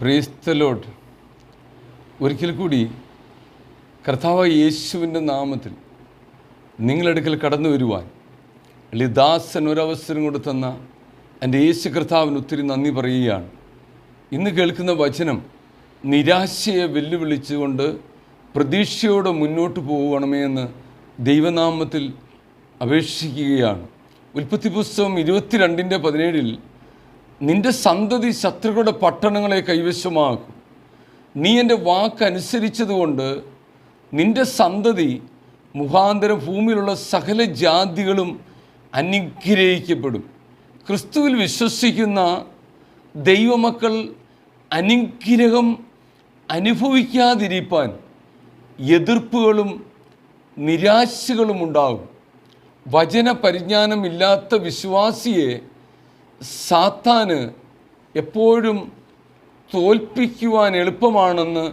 പ്രേസ്തലോട്ട് ഒരിക്കൽ കൂടി കർത്താവ് യേശുവിന്റെ നാമത്തിൽ നിങ്ങളടുക്കൽ കടന്നു വരുവാൻ ലിദാസൻ ഒരവസരം കൂടെ തന്ന എന്റെ യേശു കർത്താവിന് ഒത്തിരി നന്ദി പറയുകയാണ്. ഇന്ന് കേൾക്കുന്ന വചനം നിരാശയെ വെല്ലുവിളിച്ചുകൊണ്ട് പ്രതീക്ഷയോടെ മുന്നോട്ട് പോകണമേ എന്ന് ദൈവനാമത്തിൽ അപേക്ഷിക്കുകയാണ്. ഉൽപ്പത്തി പുസ്തകം ഇരുപത്തിരണ്ടിന്റെ പതിനേഴിൽ നിന്റെ സന്തതി ശത്രുക്കളുടെ പട്ടണങ്ങളെ കൈവശമാക്കും. നീ എന്റെ വാക്കനുസരിച്ചതുകൊണ്ട് നിന്റെ സന്തതി മുഖാന്തരം ഭൂമിയിലുള്ള സകല ജാതികളും അനുഗ്രഹിക്കപ്പെടും. ക്രിസ്തുവിൽ വിശ്വസിക്കുന്ന ദൈവമക്കൾ അനുഗ്രഹം അനുഭവിക്കാതിരിക്കാൻ എതിർപ്പുകളും നിരാശകളും ഉണ്ടാകും. വചന പരിജ്ഞാനമില്ലാത്ത വിശ്വാസിയെ സാത്താന് എപ്പോഴും തോൽപ്പിക്കുവാൻ എളുപ്പമാണെന്ന്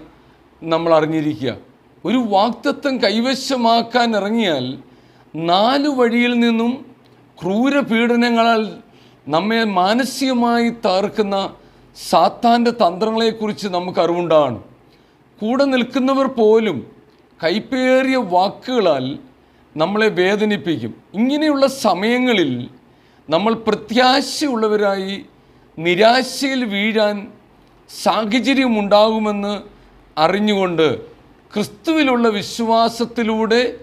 നമ്മൾ അറിഞ്ഞിരിക്കുക. ഒരു വാക്തത്വം കൈവശമാക്കാൻ ഇറങ്ങിയാൽ നാല് വഴിയിൽ നിന്നും ക്രൂരപീഡനങ്ങളാൽ നമ്മെ മാനസികമായി തകർക്കുന്ന സാത്താന്റെ തന്ത്രങ്ങളെക്കുറിച്ച് നമുക്ക് അറിവുണ്ടാണ് കൂടെ നിൽക്കുന്നവർ പോലും കൈപ്പേറിയ വാക്കുകളാൽ നമ്മളെ വേദനിപ്പിക്കും. ഇങ്ങനെയുള്ള സമയങ്ങളിൽ നമ്മൾ പ്രത്യാശയുള്ളവരായി നിരാശയിൽ വീഴാൻ സാഹചര്യമുണ്ടാകുമെന്ന് അറിഞ്ഞുകൊണ്ട് ക്രിസ്തുവിലുള്ള വിശ്വാസത്തിലൂടെ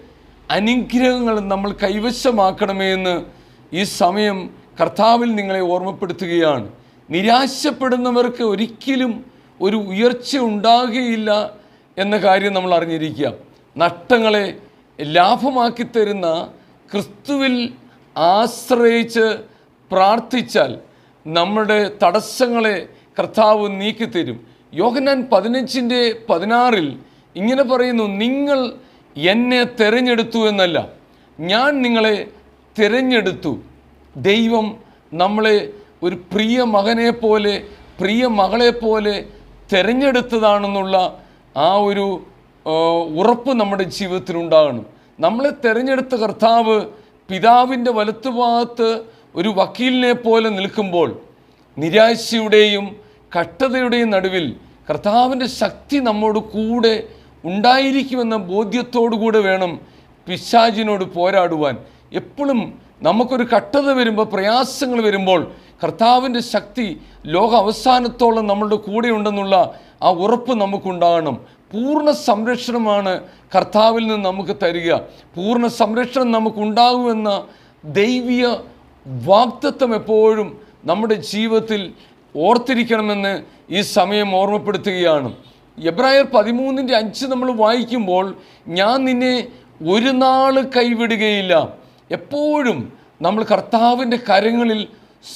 അനുഗ്രഹങ്ങൾ നമ്മൾ കൈവശമാക്കണമേ എന്ന് ഈ സമയം കർത്താവിൽ നിങ്ങളെ ഓർമ്മപ്പെടുത്തുകയാണ്. നിരാശപ്പെടുന്നവർക്ക് ഒരിക്കലും ഒരു ഉയർച്ച ഉണ്ടാകുകയില്ല എന്ന കാര്യം നമ്മൾ അറിഞ്ഞിരിക്കുക. നഷ്ടങ്ങളെ ലാഭമാക്കി തരുന്ന ക്രിസ്തുവിൽ ആശ്രയിച്ച് പ്രാർത്ഥിച്ചാൽ നമ്മുടെ തടസ്സങ്ങളെ കർത്താവ് നീക്കിത്തരും. യോഹനാൻ പതിനഞ്ചിന്റെ പതിനാറിൽ ഇങ്ങനെ പറയുന്നു നിങ്ങൾ എന്നെ തിരഞ്ഞെടുത്തു എന്നല്ല ഞാൻ നിങ്ങളെ തിരഞ്ഞെടുത്തു. ദൈവം നമ്മളെ ഒരു പ്രിയ മകനെ പോലെ പ്രിയ മകളെ പോലെ തിരഞ്ഞെടുത്തതാണെന്നുള്ള ആ ഒരു ഉറപ്പ് നമ്മുടെ ജീവിതത്തിൽ ഉണ്ടാകണം നമ്മളെ തിരഞ്ഞെടുത്ത കർത്താവ് പിതാവിന്റെ വലത്തുഭാഗത്ത് ഒരു വക്കീലിനെ പോലെ നിൽക്കുമ്പോൾ നിരാശയുടെയും കട്ടതയുടെയും നടുവിൽ കർത്താവിന്റെ ശക്തി നമ്മോട് കൂടെ ഉണ്ടായിരിക്കുമെന്ന ബോധ്യത്തോടു കൂടെ വേണം പിശാചിനോട് പോരാടുവാൻ. എപ്പോഴും നമുക്കൊരു കട്ടത വരുമ്പോൾ പ്രയാസങ്ങൾ വരുമ്പോൾ കർത്താവിന്റെ ശക്തി ലോക അവസാനത്തോളം നമ്മളുടെ കൂടെ ഉണ്ടെന്നുള്ള ആ ഉറപ്പ് നമുക്കുണ്ടാകണം. പൂർണ സംരക്ഷണമാണ് കർത്താവിൽ നിന്ന് നമുക്ക് തരിക. പൂർണ സംരക്ഷണം നമുക്കുണ്ടാകുമെന്ന ദൈവീയ വാക്തത്വം എപ്പോഴും നമ്മുടെ ജീവിതത്തിൽ ഓർത്തിരിക്കണമെന്ന് ഈ സമയം ഓർമ്മപ്പെടുത്തുകയാണ്. എബ്രായർ പതിമൂന്നിന്റെ അഞ്ച് നമ്മൾ വായിക്കുമ്പോൾ ഞാൻ നിന്നെ ഒരു നാൾ കൈവിടുകയില്ല. എപ്പോഴും നമ്മൾ കർത്താവിന്റെ കരങ്ങളിൽ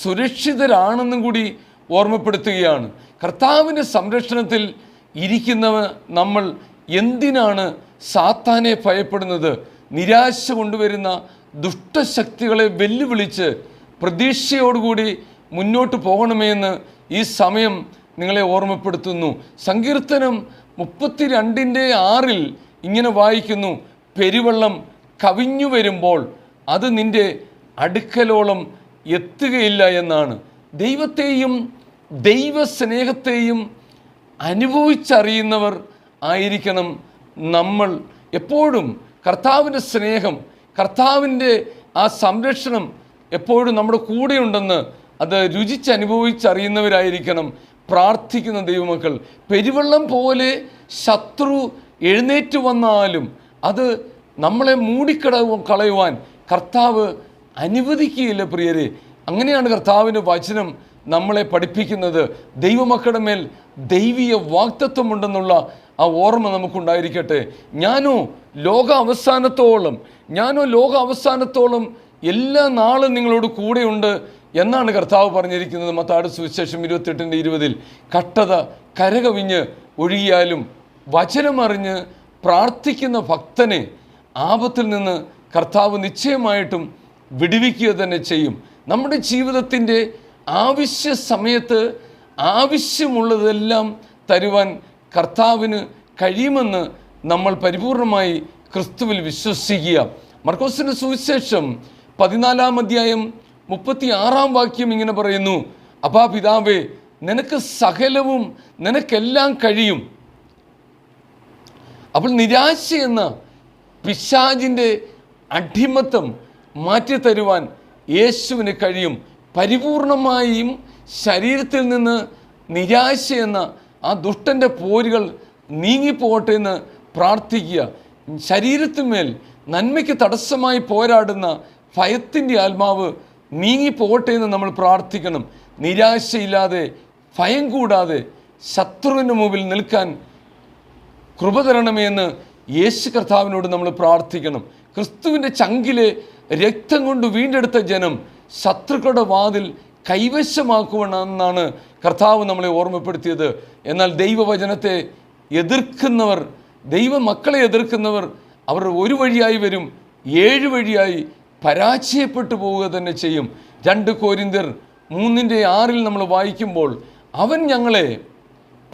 സുരക്ഷിതരാണെന്നും കൂടി ഓർമ്മപ്പെടുത്തുകയാണ്. കർത്താവിന്റെ സംരക്ഷണത്തിൽ ഇരിക്കുന്നവ നമ്മൾ എന്തിനാണ് സാത്താനെ ഭയപ്പെടുന്നത്? നിരാശ കൊണ്ടുവരുന്ന ദുഷ്ടശക്തികളെ വെല്ലുവിളിച്ച് പ്രതീക്ഷയോടുകൂടി മുന്നോട്ട് പോകണമേ എന്ന് ഈ സമയം നിങ്ങളെ ഓർമ്മപ്പെടുത്തുന്നു. സങ്കീർത്തനം മുപ്പത്തി രണ്ടിന്റെ ആറിൽ ഇങ്ങനെ വായിക്കുന്നു പെരുവെള്ളം കവിഞ്ഞു വരുമ്പോൾ അത് നിന്റെ അടുക്കലോളം എത്തുകയില്ല എന്നാണ്. ദൈവത്തെയും ദൈവസ്നേഹത്തെയും അനുഭവിച്ചറിയുന്നവർ ആയിരിക്കണം നമ്മൾ. എപ്പോഴും കർത്താവിന്റെ സ്നേഹം കർത്താവിന്റെ ആ സംരക്ഷണം എപ്പോഴും നമ്മുടെ കൂടെയുണ്ടെന്ന് അത് രുചിച്ചനുഭവിച്ചറിയുന്നവരായിരിക്കണം. പ്രാർത്ഥിക്കുന്ന ദൈവമക്കൾ പെരുവെള്ളം പോലെ ശത്രു എഴുന്നേറ്റ് വന്നാലും അത് നമ്മളെ മൂടിക്കട കളയുവാൻ കർത്താവ് അനുവദിക്കുകയില്ല പ്രിയരെ. അങ്ങനെയാണ് കർത്താവിന്റെ വചനം നമ്മളെ പഠിപ്പിക്കുന്നത് ദൈവമക്കളുടെ മേൽ ദൈവീയ വാക്തത്വമുണ്ടെന്നുള്ള ആ ഓർമ്മ നമുക്കുണ്ടായിരിക്കട്ടെ. ഞാനോ ലോക അവസാനത്തോളം ഞാനോ ലോക അവസാനത്തോളം എല്ലാ നാളും നിങ്ങളോട് കൂടെയുണ്ട് എന്നാണ് കർത്താവ് പറഞ്ഞിരിക്കുന്നത്. മത്താട് സുവിശേഷം ഇരുപത്തെട്ടിന്റെ ഇരുപതിൽ കട്ടത കരകവിഞ്ഞ് ഒഴുകിയാലും വചനമറിഞ്ഞ് പ്രാർത്ഥിക്കുന്ന ഭക്തനെ ആപത്തിൽ നിന്ന് കർത്താവ് നിശ്ചയമായിട്ടും വിടുവിക്കുക തന്നെ ചെയ്യും. നമ്മുടെ ജീവിതത്തിന്റെ ആവശ്യ സമയത്ത് ആവശ്യമുള്ളതെല്ലാം തരുവാൻ കർത്താവിന് കഴിയുമെന്ന് നമ്മൾ പരിപൂർണമായി ക്രിസ്തുവിൽ വിശ്വസിക്കുക. മർക്കോസിന്റെ സുവിശേഷം പതിനാലാം അധ്യായം മുപ്പത്തി ആറാം വാക്യം ഇങ്ങനെ പറയുന്നു അപ്പാ പിതാവേ നിനക്ക് സകലവും നിനക്കെല്ലാം കഴിയും. അപ്പോൾ നിരാശ എന്ന പിശാജിന്റെ അടിമത്തം മാറ്റിത്തരുവാൻ യേശുവിന് കഴിയും. പരിപൂർണമായും ശരീരത്തിൽ നിന്ന് നിരാശ എന്ന ആ ദുഷ്ടന്റെ പോരുകൾ നീങ്ങിപ്പോകട്ടെ എന്ന് പ്രാർത്ഥിക്കുക. ശരീരത്തിന്മേൽ നന്മയ്ക്ക് തടസ്സമായി പോരാടുന്ന ഭയത്തിന്റെ ആത്മാവ് നീങ്ങിപ്പോകട്ടെ എന്ന് നമ്മൾ പ്രാർത്ഥിക്കണം. നിരാശയില്ലാതെ ഭയം കൂടാതെ ശത്രുവിന് മുമ്പിൽ നിൽക്കാൻ കൃപ തരണമേ എന്ന് യേശു കർത്താവിനോട് നമ്മൾ പ്രാർത്ഥിക്കണം. ക്രിസ്തുവിന്റെ ചങ്കിലെ രക്തം കൊണ്ട് വീണ്ടെടുത്ത ജനം ശത്രുക്കളുടെ വാതിൽ കൈവശമാക്കുവണമെന്നാണ് കർത്താവ് നമ്മളെ ഓർമ്മപ്പെടുത്തിയത്. എന്നാൽ ദൈവവചനത്തെ എതിർക്കുന്നവർ ദൈവമക്കളെ എതിർക്കുന്നവർ അവർ ഒരു വഴിയായി വരും ഏഴ് വഴിയായി പരാജയപ്പെട്ടു പോവുക തന്നെ ചെയ്യും. രണ്ട് കോരിന്തിർ മൂന്നിന്റെ ആറിൽ നമ്മൾ വായിക്കുമ്പോൾ അവൻ ഞങ്ങളെ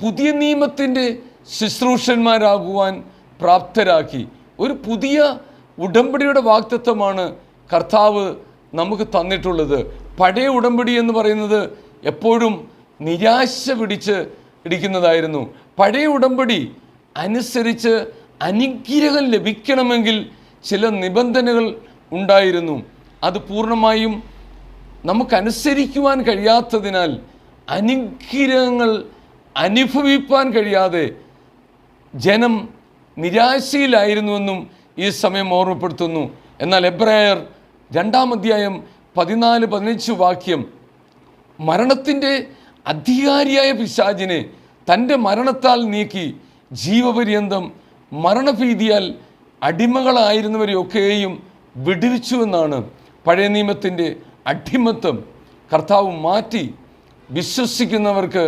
പുതിയ നിയമത്തിന്റെ ശുശ്രൂഷന്മാരാകുവാൻ പ്രാപ്തരാക്കി. ഒരു പുതിയ ഉടമ്പടിയുടെ വാക്തത്വമാണ് കർത്താവ് നമുക്ക് തന്നിട്ടുള്ളത്. പഴയ ഉടമ്പടി എന്ന് പറയുന്നത് എപ്പോഴും നിരാശ പിടിച്ച് ഇടിക്കുന്നതായിരുന്നു. പഴയ ഉടമ്പടി അനുസരിച്ച് അനുഗ്രഹം ലഭിക്കണമെങ്കിൽ ചില നിബന്ധനകൾ ഉണ്ടായിരുന്നു. അത് പൂർണമായും നമുക്കനുസരിക്കുവാൻ കഴിയാത്തതിനാൽ അനുഗ്രഹങ്ങൾ അനുഭവിപ്പാൻ കഴിയാതെ ജനം നിരാശയിലായിരുന്നുവെന്നും ഈ സമയം ഓർമ്മപ്പെടുത്തുന്നു. എന്നാൽ എബ്രായർ രണ്ടാം അധ്യായം പതിനാല് പതിനഞ്ച് വാക്യം. മരണത്തിന്റെ അധികാരിയായ പിശാചിനെ തന്റെ മരണത്താൽ നീക്കി ജീവപര്യന്തം മരണഭീതിയാൽ അടിമകളായിരുന്നവരെയൊക്കെയും വിടുവിച്ചു എന്നാണ് പഴയ നിയമത്തിന്റെ അടിമത്വം കർത്താവ് മാറ്റി വിശ്വസിക്കുന്നവർക്ക്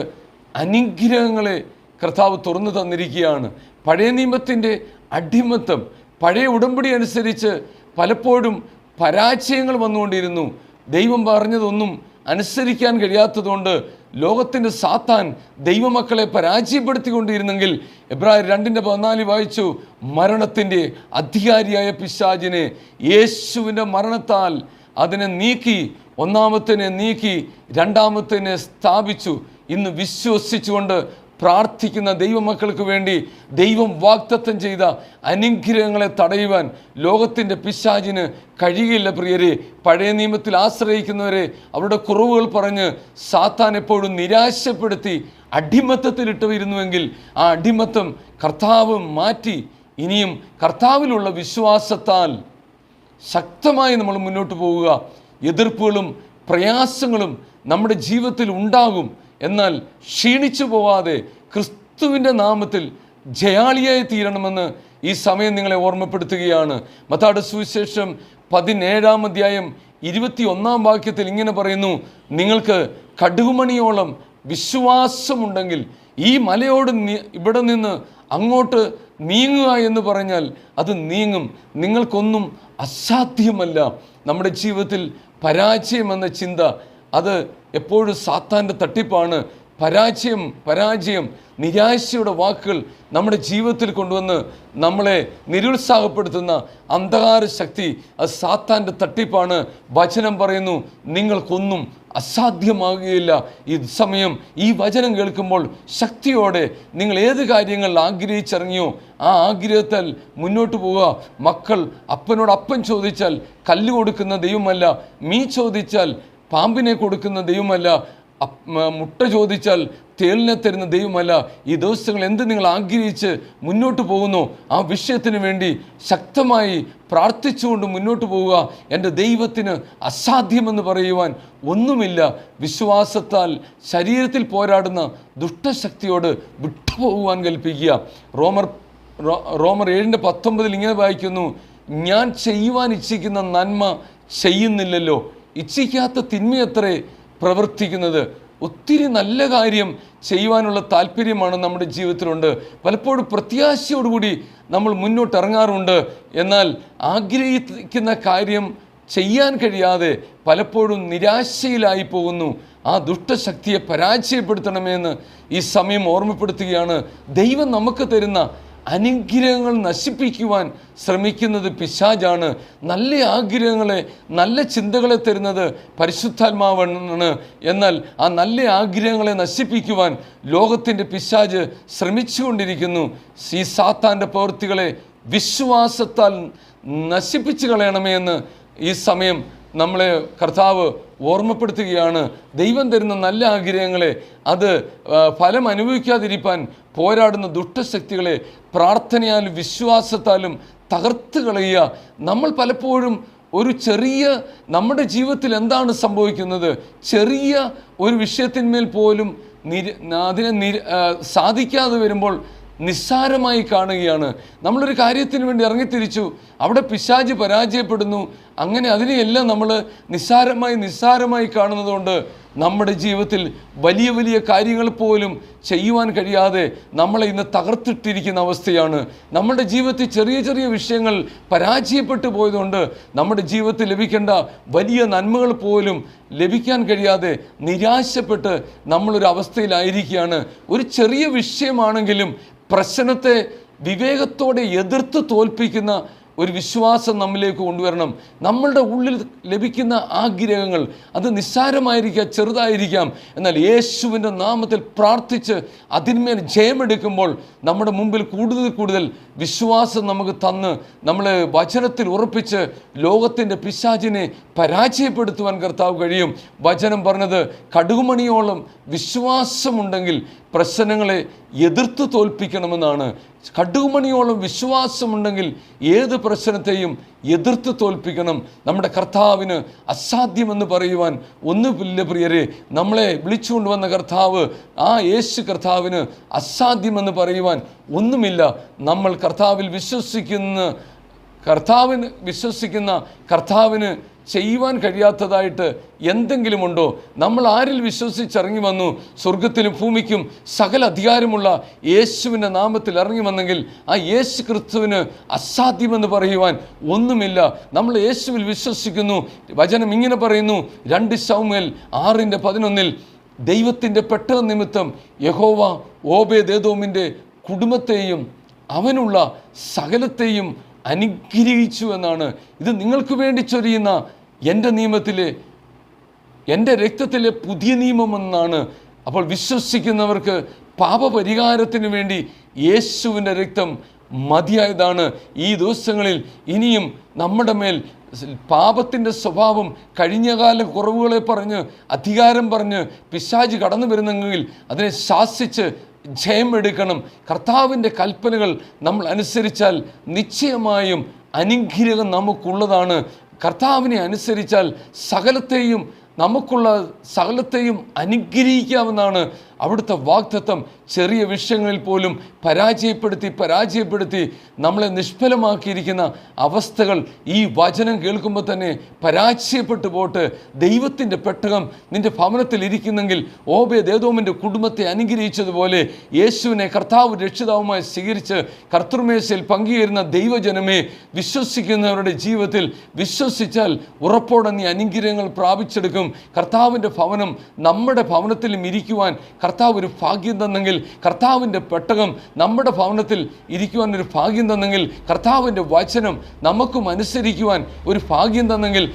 അനുഗ്രഹങ്ങളെ കർത്താവ് തുറന്നു തന്നിരിക്കുകയാണ്. പഴയ നിയമത്തിന്റെ അടിമത്വം പഴയ ഉടമ്പടി അനുസരിച്ച് പലപ്പോഴും പരാജയങ്ങൾ വന്നുകൊണ്ടിരുന്നു. ദൈവം പറഞ്ഞതൊന്നും അനുസരിക്കാൻ കഴിയാത്തതുകൊണ്ട് ലോകത്തിന്റെ സാത്താൻ ദൈവമക്കളെ പരാജയപ്പെടുത്തിക്കൊണ്ടിരുന്നെങ്കിൽ എബ്രാഹിം രണ്ടിന്റെ പതിനാല് വായിച്ചു മരണത്തിന്റെ അധികാരിയായ പിശാജിനെ യേശുവിന്റെ മരണത്താൽ അതിനെ നീക്കി ഒന്നാമത്തിനെ നീക്കി രണ്ടാമത്തിനെ സ്ഥാപിച്ചു. ഇന്ന് വിശ്വസിച്ചുകൊണ്ട് പ്രാർത്ഥിക്കുന്ന ദൈവമക്കൾക്ക് വേണ്ടി ദൈവം വാക്തത്വം ചെയ്ത അനുഗ്രഹങ്ങളെ തടയുവാൻ ലോകത്തിന്റെ പിശാചിന് കഴിയില്ല പ്രിയരെ. പഴയ നിയമത്തിൽ ആശ്രയിക്കുന്നവരെ അവരുടെ കുറവുകൾ പറഞ്ഞ് സാത്താൻ എപ്പോഴും നിരാശപ്പെടുത്തി അടിമത്തത്തിലിട്ട് വരുന്നുവെങ്കിൽ ആ അടിമത്തം കർത്താവ് മാറ്റി. ഇനിയും കർത്താവിലുള്ള വിശ്വാസത്താൽ ശക്തമായി നമ്മൾ മുന്നോട്ട് പോവുക. എതിർപ്പുകളും പ്രയാസങ്ങളും നമ്മുടെ ജീവിതത്തിൽ ഉണ്ടാകും. എന്നാൽ ക്ഷീണിച്ചു പോവാതെ ക്രിസ്തുവിന്റെ നാമത്തിൽ ജയാളിയായി തീരണമെന്ന് ഈ സമയം നിങ്ങളെ ഓർമ്മപ്പെടുത്തുകയാണ്. മത്താട് സുവിശേഷം പതിനേഴാം അധ്യായം ഇരുപത്തി ഒന്നാം വാക്യത്തിൽ ഇങ്ങനെ പറയുന്നു നിങ്ങൾക്ക് കടുകുമണിയോളം വിശ്വാസമുണ്ടെങ്കിൽ ഈ മലയോട് ഇവിടെ നിന്ന് അങ്ങോട്ട് നീങ്ങുക എന്ന് പറഞ്ഞാൽ അത് നീങ്ങും. നിങ്ങൾക്കൊന്നും അസാധ്യമല്ല. നമ്മുടെ ജീവിതത്തിൽ പരാജയം എന്ന ചിന്ത അത് എപ്പോഴും സാത്താന്റെ തട്ടിപ്പാണ്. പരാജയം പരാജയം നിരാശയുടെ വാക്കുകൾ നമ്മുടെ ജീവിതത്തിൽ കൊണ്ടുവന്ന് നമ്മളെ നിരുത്സാഹപ്പെടുത്തുന്ന അന്ധകാര ശക്തി അത് സാത്താന്റെ തട്ടിപ്പാണ്. വചനം പറയുന്നു നിങ്ങൾക്കൊന്നും അസാധ്യമാകുകയില്ല. ഈ സമയം ഈ വചനം കേൾക്കുമ്പോൾ ശക്തിയോടെ നിങ്ങൾ ഏത് കാര്യങ്ങൾ ആഗ്രഹിച്ചിറങ്ങിയോ ആ ആഗ്രഹത്താൽ മുന്നോട്ട് പോവുക. മക്കൾ അപ്പനോട് അപ്പൻ ചോദിച്ചാൽ കല്ല് കൊടുക്കുന്ന ദൈവമല്ല മീ ചോദിച്ചാൽ പാമ്പിനെ കൊടുക്കുന്ന ദൈവമല്ല മുട്ട ചോദിച്ചാൽ തേലിനെ തരുന്ന ദൈവമല്ല. ഈ ദിവസങ്ങൾ എന്ത് നിങ്ങൾ ആഗ്രഹിച്ച് മുന്നോട്ട് പോകുന്നു? ആ വിഷയത്തിന് വേണ്ടി ശക്തമായി പ്രാർത്ഥിച്ചുകൊണ്ട് മുന്നോട്ട് പോവുക. എന്റെ ദൈവത്തിന് അസാധ്യമെന്ന് പറയുവാൻ ഒന്നുമില്ല. വിശ്വാസത്താൽ ശരീരത്തിൽ പോരാടുന്ന ദുഷ്ടശക്തിയോട് വിട്ടുപോകുവാൻ കൽപ്പിക്കുക. റോമർ റോമർ ഏഴിന്റെ പത്തൊമ്പതിൽ ഇങ്ങനെ വായിക്കുന്നു ഞാൻ ചെയ്യുവാൻ ഇച്ഛിക്കുന്ന നന്മ ചെയ്യുന്നില്ലല്ലോ. ഇച്ഛിക്കാത്ത തിന്മയത്രേ പ്രവർത്തിക്കുന്നത്. ഒത്തിരി നല്ല കാര്യം ചെയ്യുവാനുള്ള താല്പര്യമാണ് നമ്മുടെ ജീവിതത്തിലുണ്ട്. പലപ്പോഴും പ്രത്യാശയോടുകൂടി നമ്മൾ മുന്നോട്ട് ഇറങ്ങാറുണ്ട് എന്നാൽ ആഗ്രഹിക്കുന്ന കാര്യം ചെയ്യാൻ കഴിയാതെ പലപ്പോഴും നിരാശയിലായി പോകുന്നു. ആ ദുഷ്ടശക്തിയെ പരാജയപ്പെടുത്തണമെന്ന് ഈ സമയം ഓർമ്മപ്പെടുത്തുകയാണ് ദൈവം നമുക്ക് തരുന്ന അനുഗ്രഹങ്ങൾ നശിപ്പിക്കുവാൻ ശ്രമിക്കുന്നത് പിശാജാണ് നല്ല ആഗ്രഹങ്ങളെ നല്ല ചിന്തകളെ തരുന്നത് പരിശുദ്ധാത്മാവാണ്. എന്നാൽ ആ നല്ല ആഗ്രഹങ്ങളെ നശിപ്പിക്കുവാൻ ലോകത്തിന്റെ പിശാജ് ശ്രമിച്ചുകൊണ്ടിരിക്കുന്നു. ഈ സാത്താന്റെ പ്രവൃത്തികളെ വിശ്വാസത്താൽ നശിപ്പിച്ചു കളയണമേ എന്ന് ഈ സമയം നമ്മളെ കർത്താവ് ഓർമ്മപ്പെടുത്തുകയാണ്. ദൈവം തരുന്ന നല്ല ആഗ്രഹങ്ങളെ അത് ഫലം അനുഭവിക്കാതിരിക്കാൻ പോരാടുന്ന ദുഷ്ടശക്തികളെ പ്രാർത്ഥനയാലും വിശ്വാസത്താലും തകർത്ത് കളയുക. നമ്മൾ പലപ്പോഴും ഒരു ചെറിയ നമ്മുടെ ജീവിതത്തിൽ എന്താണ് സംഭവിക്കുന്നത്? ചെറിയ ഒരു വിഷയത്തിന്മേൽ പോലും നിര അതിനെ നിര സാധിക്കാതെ വരുമ്പോൾ നിസ്സാരമായി കാണുകയാണ്. നമ്മളൊരു കാര്യത്തിന് വേണ്ടി ഇറങ്ങിത്തിരിച്ചു. അവിടെ പിശാജ് പരാജയപ്പെടുന്നു. അങ്ങനെ അതിനെയെല്ലാം നമ്മൾ നിസ്സാരമായി നിസ്സാരമായി കാണുന്നതുകൊണ്ട് നമ്മുടെ ജീവിതത്തിൽ വലിയ വലിയ കാര്യങ്ങൾ പോലും ചെയ്യുവാൻ കഴിയാതെ നമ്മളെ ഇന്ന് തകർത്തിട്ടിരിക്കുന്ന അവസ്ഥയാണ്. നമ്മുടെ ജീവിതത്തിൽ ചെറിയ ചെറിയ വിഷയങ്ങൾ പരാജയപ്പെട്ടു പോയതുകൊണ്ട് നമ്മുടെ ജീവിതത്തിൽ ലഭിക്കേണ്ട വലിയ നന്മകൾ പോലും ലഭിക്കാൻ കഴിയാതെ നിരാശപ്പെട്ട് നമ്മളൊരു അവസ്ഥയിലായിരിക്കുകയാണ്. ഒരു ചെറിയ വിഷയമാണെങ്കിലും പ്രശ്നത്തെ വിവേകത്തോടെ എതിർത്ത് തോൽപ്പിക്കുന്ന ഒരു വിശ്വാസം നമ്മിലേക്ക് കൊണ്ടുവരണം. നമ്മളുടെ ഉള്ളിൽ ലഭിക്കുന്ന ആഗ്രഹങ്ങൾ അത് നിസ്സാരമായിരിക്കാം ചെറുതായിരിക്കാം. എന്നാൽ യേശുവിന്റെ നാമത്തിൽ പ്രാർത്ഥിച്ച് അതിന്മേൽ ജയമെടുക്കുമ്പോൾ നമ്മുടെ മുമ്പിൽ കൂടുതൽ കൂടുതൽ വിശ്വാസം നമുക്ക് തന്ന് നമ്മളെ വചനത്തിൽ ഉറപ്പിച്ച് ലോകത്തിന്റെ പിശാചിനെ പരാജയപ്പെടുത്തുവാൻ കർത്താവ് കഴിയും. വചനം പറഞ്ഞത് കടുകുമണിയോളം വിശ്വാസമുണ്ടെങ്കിൽ പ്രശ്നങ്ങളെ എതിർത്ത് തോൽപ്പിക്കണമെന്നാണ് കടുകുമണിയോളം വിശ്വാസമുണ്ടെങ്കിൽ ഏത് പ്രശ്നത്തെയും എതിർത്ത് തോൽപ്പിക്കണം. നമ്മുടെ കർത്താവിന് അസാധ്യമെന്ന് പറയുവാൻ ഒന്നുമില്ല പ്രിയരെ നമ്മളെ വിളിച്ചുകൊണ്ടുവന്ന കർത്താവ് ആ യേശു കർത്താവിന് അസാധ്യമെന്ന് പറയുവാൻ ഒന്നുമില്ല. നമ്മൾ കർത്താവിൽ വിശ്വസിക്കുന്ന കർത്താവിന് വിശ്വസിക്കുന്ന കർത്താവിന് ചെയ്യുവാൻ കഴിയാത്തതായിട്ട് എന്തെങ്കിലുമുണ്ടോ? നമ്മൾ ആരിൽ വിശ്വസിച്ചിറങ്ങി വന്നു? സ്വർഗത്തിലും ഭൂമിക്കും സകല അധികാരമുള്ള യേശുവിന്റെ നാമത്തിൽ ഇറങ്ങി വന്നെങ്കിൽ ആ യേശു ക്രിസ്തുവിന് അസാധ്യമെന്ന് പറയുവാൻ ഒന്നുമില്ല. നമ്മൾ യേശുവിൽ വിശ്വസിക്കുന്നു. വചനം ഇങ്ങനെ പറയുന്നു. രണ്ട് ശൗമേൽ ആറിന്റെ പതിനൊന്നിൽ ദൈവത്തിന്റെ പെട്ട നിമിത്തം യഹോവ ഓബേദേദോമിന്റെ കുടുംബത്തെയും അവനുള്ള സകലത്തെയും അനുഗ്രഹിച്ചു എന്നാണ്. ഇത് നിങ്ങൾക്ക് വേണ്ടി ചൊരിയുന്ന എന്റെ നിയമത്തിലെ എന്റെ രക്തത്തിലെ പുതിയ നിയമമെന്നാണ്. അപ്പോൾ വിശ്വസിക്കുന്നവർക്ക് പാപപരിഹാരത്തിന് വേണ്ടി യേശുവിന്റെ രക്തം മതിയായതാണ്. ഈ ദിവസങ്ങളിൽ ഇനിയും നമ്മുടെ മേൽ പാപത്തിന്റെ സ്വഭാവം കഴിഞ്ഞകാല കുറവുകളെ പറഞ്ഞ് അധികാരം പറഞ്ഞ് പിശാജ് കടന്നു വരുന്നെങ്കിൽ അതിനെ ശാസിച്ച് ജയം എടുക്കണം. കർത്താവിന്റെ കൽപ്പനകൾ നമ്മൾ അനുസരിച്ചാൽ നിശ്ചയമായും അനുഗ്രഹം നമുക്കുള്ളതാണ്. കർത്താവിനെ അനുസരിച്ചാൽ സകലത്തെയും നമുക്കുള്ള സകലത്തെയും അനുഗ്രഹിക്കാമെന്നാണ് അവിടുത്തെ വാഗ്ദത്വം ചെറിയ വിഷയങ്ങളിൽ പോലും പരാജയപ്പെടുത്തി പരാജയപ്പെടുത്തി നമ്മളെ നിഷ്ഫലമാക്കിയിരിക്കുന്ന അവസ്ഥകൾ ഈ വചനം കേൾക്കുമ്പോൾ തന്നെ പരാജയപ്പെട്ടു പോട്ട് ദൈവത്തിന്റെ പെട്ടകം നിന്റെ ഭവനത്തിൽ ഇരിക്കുന്നെങ്കിൽ ഓബെ ദേദോമിന്റെ കുടുംബത്തെ അനുഗ്രഹിച്ചതുപോലെ യേശുവിനെ കർത്താവ് രക്ഷിതാവുമായി സ്വീകരിച്ച് കർത്തൃമേശയിൽ പങ്കുചേരുന്ന ദൈവജനമേ വിശ്വസിക്കുന്നവരുടെ ജീവിതത്തിൽ വിശ്വസിച്ചാൽ ഉറപ്പോടെ നീ അനുഗ്രഹങ്ങൾ പ്രാപിച്ചെടുക്കും. കർത്താവിന്റെ ഭവനം നമ്മുടെ ഭവനത്തിലും ഇരിക്കുവാൻ കർത്താവ് ഒരു ഭാഗ്യം തന്നെങ്കിൽ കർത്താവിന്റെ പെട്ടകം നമ്മുടെ ഭവനത്തിൽ ഇരിക്കുവാൻ ഒരു ഭാഗ്യം തന്നെങ്കിൽ കർത്താവിന്റെ വചനം നമുക്കും അനുസരിക്കുവാൻ ഒരു ഭാഗ്യം തന്നെങ്കിൽ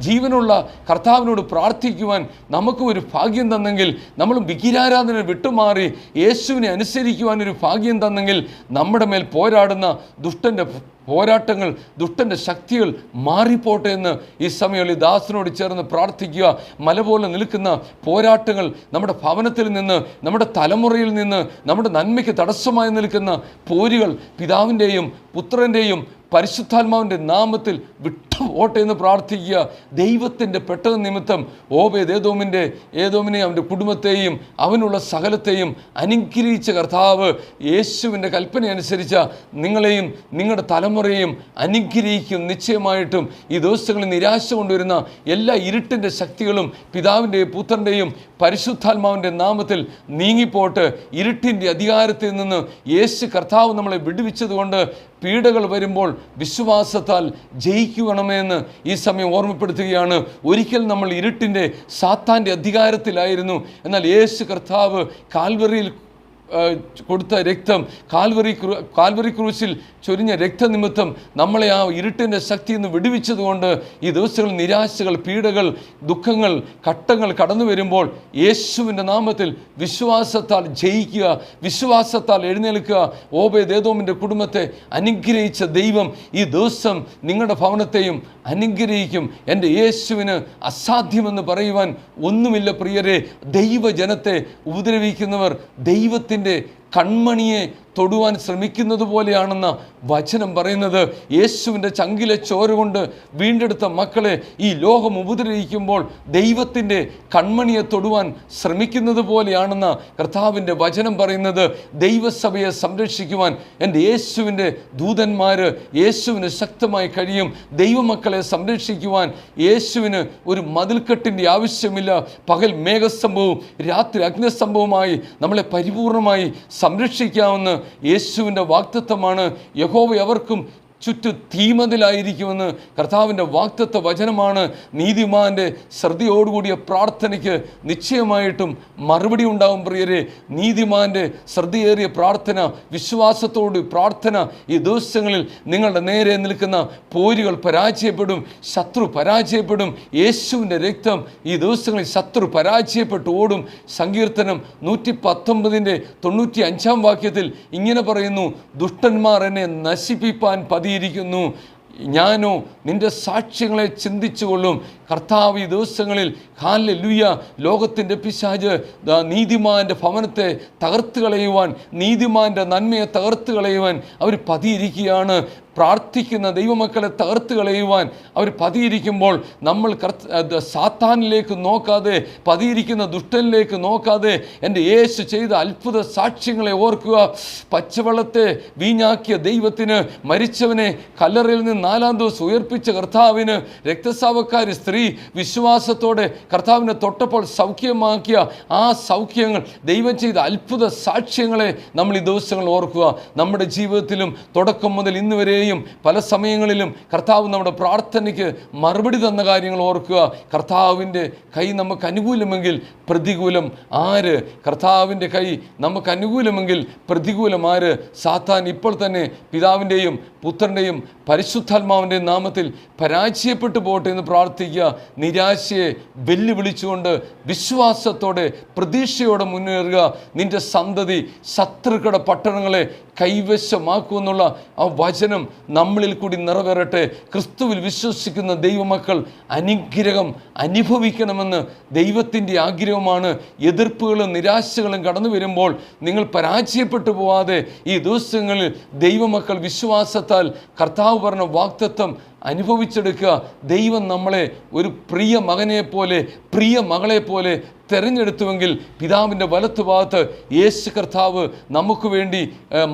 ജീവനുള്ള കർത്താവിനോട് പ്രാർത്ഥിക്കുവാൻ നമുക്കും ഒരു ഭാഗ്യം തന്നെങ്കിൽ നമ്മൾ വികിരാരാധന വിട്ടുമാറി യേശുവിനെ അനുസരിക്കുവാൻ ഒരു ഭാഗ്യം തന്നെങ്കിൽ നമ്മുടെ മേൽ പോരാടുന്ന ദുഷ്ടന്റെ പോരാട്ടങ്ങൾ ദുഷ്ടന്റെ ശക്തികൾ മാറിപ്പോട്ടെ എന്ന് ഈ സമയം ഈ ദാസനോട് ചേർന്ന് പ്രാർത്ഥിക്കുക. മല പോലെ നിൽക്കുന്ന പോരാട്ടങ്ങൾ നമ്മുടെ ഭവനത്തിൽ നിന്ന് നമ്മുടെ തലമുറയിൽ നിന്ന് നമ്മുടെ നന്മയ്ക്ക് തടസ്സമായി നിൽക്കുന്ന പോരുകൾ പിതാവിന്റെയും പുത്രന്റെയും പരിശുദ്ധാത്മാവിന്റെ നാമത്തിൽ വിട്ടു ഓട്ടെ എന്ന് പ്രാർത്ഥിക്കുക. ദൈവത്തിന്റെ പെട്ടത് നിമിത്തം ഓബേദ് ഏതോമിന്റെ ഏതോമിനെയും അവന്റെ കുടുംബത്തെയും അവനുള്ള സകലത്തെയും അനുഗ്രഹിച്ച കർത്താവ് യേശുവിന്റെ കൽപ്പന അനുസരിച്ച നിങ്ങളെയും നിങ്ങളുടെ തലമുറയെയും അനുഗ്രഹിക്കും. നിശ്ചയമായിട്ടും ഈ ദിവസങ്ങളിൽ നിരാശ കൊണ്ടുവരുന്ന എല്ലാ ഇരുട്ടിന്റെ ശക്തികളും പിതാവിന്റെയും പുത്രന്റെയും പരിശുദ്ധാത്മാവിന്റെ നാമത്തിൽ നീങ്ങിപ്പോട്ട് ഇരുട്ടിന്റെ അധികാരത്തിൽ നിന്ന് യേശു കർത്താവ് നമ്മളെ വിടുവിച്ചതുകൊണ്ട് പീഡകൾ വരുമ്പോൾ വിശ്വാസത്താൽ ജയിക്കണമെന്ന് ഈ സമയം ഓർമ്മപ്പെടുത്തുകയാണ്. ഒരിക്കൽ നമ്മൾ ഇരുട്ടിന്റെ സാത്താന്റെ അധികാരത്തിലായിരുന്നു. എന്നാൽ യേശു കർത്താവ് കാൽവറിയിൽ കൊടുത്ത രക്തം കാൽവറി കാൽവറി ക്രൂശിൽ ചൊരിഞ്ഞ രക്തനിമിത്തം നമ്മളെ ആ ഇരുട്ടിന്റെ ശക്തിയിൽ നിന്ന് വിടുവിച്ചതുകൊണ്ട് ഈ ദിവസങ്ങളിൽ നിരാശകൾ പീഡകൾ ദുഃഖങ്ങൾ ഘട്ടങ്ങൾ കടന്നു വരുമ്പോൾ യേശുവിന്റെ നാമത്തിൽ വിശ്വാസത്താൽ ജയിക്കുക വിശ്വാസത്താൽ എഴുന്നേൽക്കുക. ഓബേദേതോമിന്റെ കുടുംബത്തെ അനുഗ്രഹിച്ച ദൈവം ഈ ദിവസം നിങ്ങളുടെ ഭവനത്തെയും അനുഗ്രഹിക്കും. എന്റെ യേശുവിന് അസാധ്യമെന്ന് പറയുവാൻ ഒന്നുമില്ല പ്രിയരെ. ദൈവജനത്തെ ഉപദ്രവിക്കുന്നവർ ദൈവത്തിന്റെ കൺമണിയെ തൊടുവാൻ ശ്രമിക്കുന്നത് പോലെയാണെന്ന വചനം പറയുന്നത്. യേശുവിന്റെ ചങ്കിലെ ചോര കൊണ്ട് വീണ്ടെടുത്ത മക്കളെ ഈ ലോകം ഉപദ്രവിക്കുമ്പോൾ ദൈവത്തിന്റെ കൺമണിയെ തൊടുവാൻ ശ്രമിക്കുന്നത് പോലെയാണെന്ന കർത്താവിന്റെ വചനം പറയുന്നത്. ദൈവസഭയെ സംരക്ഷിക്കുവാൻ എന്റെ യേശുവിന്റെ ദൂതന്മാർ യേശുവിന് ശക്തമായി കഴിയും. ദൈവമക്കളെ സംരക്ഷിക്കുവാൻ യേശുവിന് ഒരു മതിൽക്കെട്ടിന്റെ ആവശ്യമില്ല. പകൽ മേഘസ്തംഭവും രാത്രി അഗ്നിസ്തംഭവുമായി നമ്മളെ പരിപൂർണമായി സംരക്ഷിക്കാമെന്ന് യേശുവിന്റെ വാക്തത്വമാണ് യഹോവ അവർക്കും ചുറ്റു തീമതിലായിരിക്കുമെന്ന് കർത്താവിന്റെ വാക്തത്വ വചനമാണ്. നീതിമാന്റെ ശ്രദ്ധയോടുകൂടിയ പ്രാർത്ഥനയ്ക്ക് നിശ്ചയമായിട്ടും മറുപടി ഉണ്ടാവും പ്രിയരെ. നീതിമാന്റെ ശ്രദ്ധയേറിയ പ്രാർത്ഥന വിശ്വാസത്തോട് പ്രാർത്ഥന ഈ ദിവസങ്ങളിൽ നിങ്ങളുടെ നേരെ നിൽക്കുന്ന പോരുകൾ പരാജയപ്പെടും ശത്രു പരാജയപ്പെടും യേശുവിന്റെ രക്തം ഈ ദിവസങ്ങളിൽ ശത്രു പരാജയപ്പെട്ടു ഓടും. സങ്കീർത്തനം നൂറ്റി പത്തൊമ്പതിന്റെ തൊണ്ണൂറ്റി അഞ്ചാം വാക്യത്തിൽ ഇങ്ങനെ പറയുന്നു ദുഷ്ടന്മാർ എന്നെ നശിപ്പിപ്പാൻ പതിയിരിക്കുന്നു ഞാനോ നിന്റെ സാക്ഷ്യങ്ങളെ ചിന്തിച്ചുകൊള്ളും. കർത്താവ് ഈ ദിവസങ്ങളിൽ ഹാലെ ലുയ ലോകത്തിന്റെ പിശാജ് നീതിമാന്റെ ഭവനത്തെ തകർത്ത് കളയുവാൻ നീതിമാന്റെ നന്മയെ തകർത്ത് കളയുവാൻ അവർ പതിയിരിക്കുകയാണ്. പ്രാർത്ഥിക്കുന്ന ദൈവമക്കളെ തകർത്ത് കളയുവാൻ അവർ പതിയിരിക്കുമ്പോൾ നമ്മൾ സാത്താനിലേക്ക് നോക്കാതെ പതിയിരിക്കുന്ന ദുഷ്ടനിലേക്ക് നോക്കാതെ എന്റെ യേശു ചെയ്ത അത്ഭുത സാക്ഷ്യങ്ങളെ ഓർക്കുക. പച്ചവെള്ളത്തെ വീഞ്ഞാക്കിയ ദൈവത്തിന് മരിച്ചവനെ കല്ലറയിൽ നിന്ന് നാലാം ദിവസം ഉയർപ്പിച്ച കർത്താവിന് രക്തസാവക്കാരി സ്ത്രീ വിശ്വാസത്തോടെ കർത്താവിനെ തൊട്ടപ്പോൾ സൗഖ്യമാക്കിയ ആ സൗഖ്യങ്ങൾ ദൈവം ചെയ്ത അത്ഭുത സാക്ഷ്യങ്ങളെ നമ്മൾ ഈ ദിവസങ്ങൾ ഓർക്കുക. നമ്മുടെ ജീവിതത്തിലും തുടക്കം മുതൽ ഇന്ന് വരെയും പല സമയങ്ങളിലും കർത്താവ് നമ്മുടെ പ്രാർത്ഥനയ്ക്ക് മറുപടി തന്ന കാര്യങ്ങൾ ഓർക്കുക. കർത്താവിന്റെ കൈ നമുക്ക് അനുകൂലമെങ്കിൽ പ്രതികൂലം ആര്? കർത്താവിന്റെ കൈ നമുക്ക് അനുകൂലമെങ്കിൽ പ്രതികൂലം ആര്? സാത്താൻ ഇപ്പോൾ തന്നെ പിതാവിന്റെയും പുത്രന്റെയും പരിശുദ്ധാത്മാവിന്റെയും നാമത്തിൽ പരാജയപ്പെട്ടു പോട്ടെ എന്ന് പ്രാർത്ഥിക്കുക. നിരാശയെ വെല്ലുവിളിച്ചുകൊണ്ട് വിശ്വാസത്തോടെ പ്രതീക്ഷയോടെ മുന്നേറുക. നിന്റെ സന്തതി ശത്രുക്കളുടെ പട്ടണങ്ങളെ കൈവശമാക്കുമെന്നുള്ള ആ വചനം നമ്മളിൽ കൂടി നിറവേറട്ടെ. ക്രിസ്തുവിൽ വിശ്വസിക്കുന്ന ദൈവമക്കൾ അനുഗ്രഹം അനുഭവിക്കണമെന്ന് ദൈവത്തിന്റെ ആഗ്രഹമാണ്. എതിർപ്പുകളും നിരാശകളും കടന്നു വരുമ്പോൾ നിങ്ങൾ പരാജയപ്പെട്ടു പോവാതെ ഈ ദിവസങ്ങളിൽ ദൈവമക്കൾ വിശ്വാസത്താൽ കർത്താവ് പറഞ്ഞ വാക്തത്വം അനുഭവിച്ചെടുക്കുക. ദൈവം നമ്മളെ ഒരു പ്രിയ മകനെ പോലെ പ്രിയ മകളെ പോലെ തെരഞ്ഞെടുത്തുവെങ്കിൽ പിതാവിന്റെ വലത്തുഭാഗത്ത് യേശു കർത്താവ് നമുക്ക് വേണ്ടി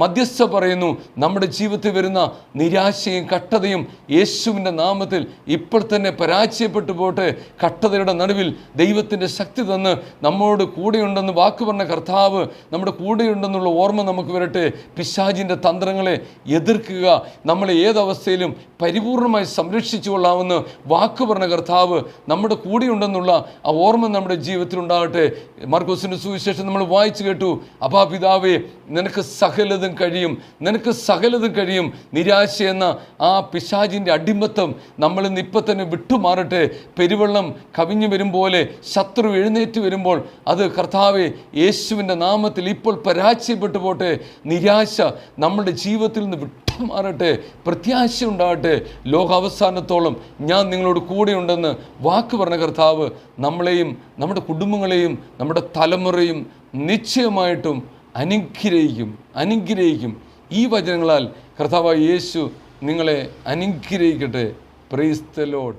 മധ്യസ്ഥ പറയുന്നു. നമ്മുടെ ജീവിതത്തിൽ വരുന്ന നിരാശയും കട്ടതയും യേശുവിന്റെ നാമത്തിൽ ഇപ്പോൾ തന്നെ പരാജയപ്പെട്ടു പോട്ടെ. കട്ടതയുടെ നടുവിൽ ദൈവത്തിന്റെ ശക്തി തന്ന് നമ്മോട് കൂടെയുണ്ടെന്ന് വാക്ക് പറഞ്ഞ കർത്താവ് നമ്മുടെ കൂടെയുണ്ടെന്നുള്ള ഓർമ്മ നമുക്ക് വരട്ടെ. പിശാജിന്റെ തന്ത്രങ്ങളെ എതിർക്കുക നമ്മളെ ഏതവസ്ഥയിലും പരിപൂർണമായി സംരക്ഷിച്ചു കൊള്ളാമെന്ന് വാക്ക് പറഞ്ഞ കർത്താവ് നമ്മുടെ കൂടെയുണ്ടെന്നുള്ള ആ ഓർമ്മ നമ്മുടെ ജീവിതത്തിൽ ഉണ്ടാകട്ടെ. മർക്കോസിന്റെ സുവിശേഷം നമ്മൾ വായിച്ചു കേട്ടു. അപ്പാ പിതാവേ നിനക്ക് സകലതും കഴിയും. നിനക്ക് സകലതും കഴിയും. നിരാശ എന്ന ആ പിശാജിന്റെ അടിമത്തം നമ്മൾ ഇപ്പം തന്നെ വിട്ടുമാറട്ടെ. പെരുവെള്ളം കവിഞ്ഞു വരും പോലെ ശത്രു എഴുന്നേറ്റ് വരുമ്പോൾ അത് കർത്താവെ യേശുവിന്റെ നാമത്തിൽ ഇപ്പോൾ പരാജയപ്പെട്ടു പോട്ടെ. നിരാശ നമ്മുടെ ജീവിതത്തിൽ നിന്ന് വിട്ടു മാറട്ടെ പ്രത്യാശ ഉണ്ടാകട്ടെ. ലോകാവസാനത്തോളം ഞാൻ നിങ്ങളോട് കൂടെയുണ്ടെന്ന് വാക്ക് പറഞ്ഞ കർത്താവ് നമ്മളെയും നമ്മുടെ കുടുംബങ്ങളെയും നമ്മുടെ തലമുറയും നിശ്ചയമായിട്ടും അനുഗ്രഹിക്കും അനുഗ്രഹിക്കും. ഈ വചനങ്ങളാൽ കർത്താവായ യേശു നിങ്ങളെ അനുഗ്രഹിക്കട്ടെ. Praise the load